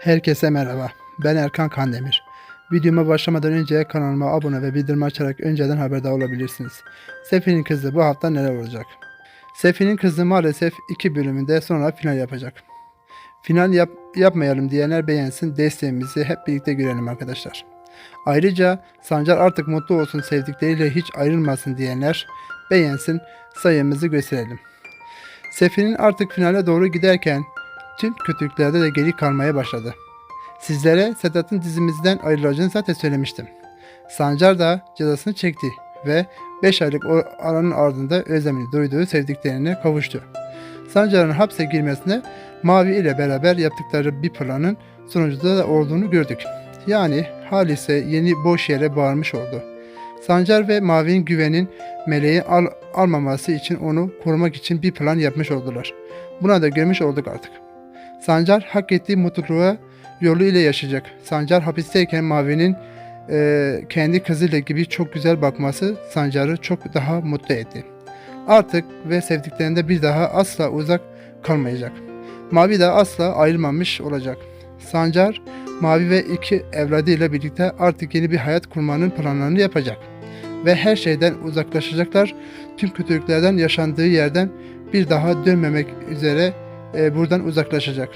Herkese merhaba. Ben Erkan Kandemir. Videoma başlamadan önce kanalıma abone ve bildirim açarak önceden haberdar olabilirsiniz. Sefi'nin kızı bu hafta neler olacak? Sefi'nin kızı maalesef iki bölümünde sonra final yapacak. Final yap yapmayalım diyenler beğensin desteğimizi hep birlikte görelim arkadaşlar. Ayrıca Sancar artık mutlu olsun sevdikleriyle hiç ayrılmasın diyenler beğensin sayımızı gösterelim. Sefi'nin artık finale doğru giderken tüm kötülüklerde de geri kalmaya başladı. Sizlere Sedat'ın dizimizden ayrılacağını zaten söylemiştim. Sancar da cezasını çekti ve 5 aylık aranın ardında özlemini duyduğu sevdiklerine kavuştu. Sancar'ın hapse girmesine Mavi ile beraber yaptıkları bir planın sonucunda da olduğunu gördük. Yani Halise yeni boş yere bağırmış oldu. Sancar ve Mavi'nin güvenin meleği al, almaması için onu korumak için bir plan yapmış oldular. Buna da görmüş olduk artık. Sancar hak ettiği mutluluğa yolu ile yaşayacak. Sancar hapisteyken Mavi'nin e, kendi kızıyla gibi çok güzel bakması Sancar'ı çok daha mutlu etti. Artık ve sevdiklerinde bir daha asla uzak kalmayacak. Mavi de asla ayrılmamış olacak. Sancar, Mavi ve iki evladıyla birlikte artık yeni bir hayat kurmanın planlarını yapacak. Ve her şeyden uzaklaşacaklar. Tüm kötülüklerden yaşandığı yerden bir daha dönmemek üzere e, buradan uzaklaşacak.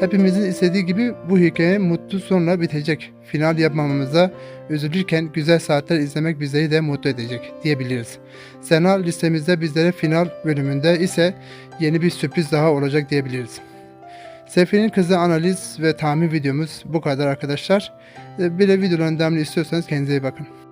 Hepimizin istediği gibi bu hikaye mutlu sonla bitecek. Final yapmamamıza üzülürken güzel saatler izlemek bizleri de mutlu edecek diyebiliriz. Sena listemizde bizlere final bölümünde ise yeni bir sürpriz daha olacak diyebiliriz. Sefi'nin kızı analiz ve tahmin videomuz bu kadar arkadaşlar. E, Bir de videoların devamını istiyorsanız kendinize iyi bakın.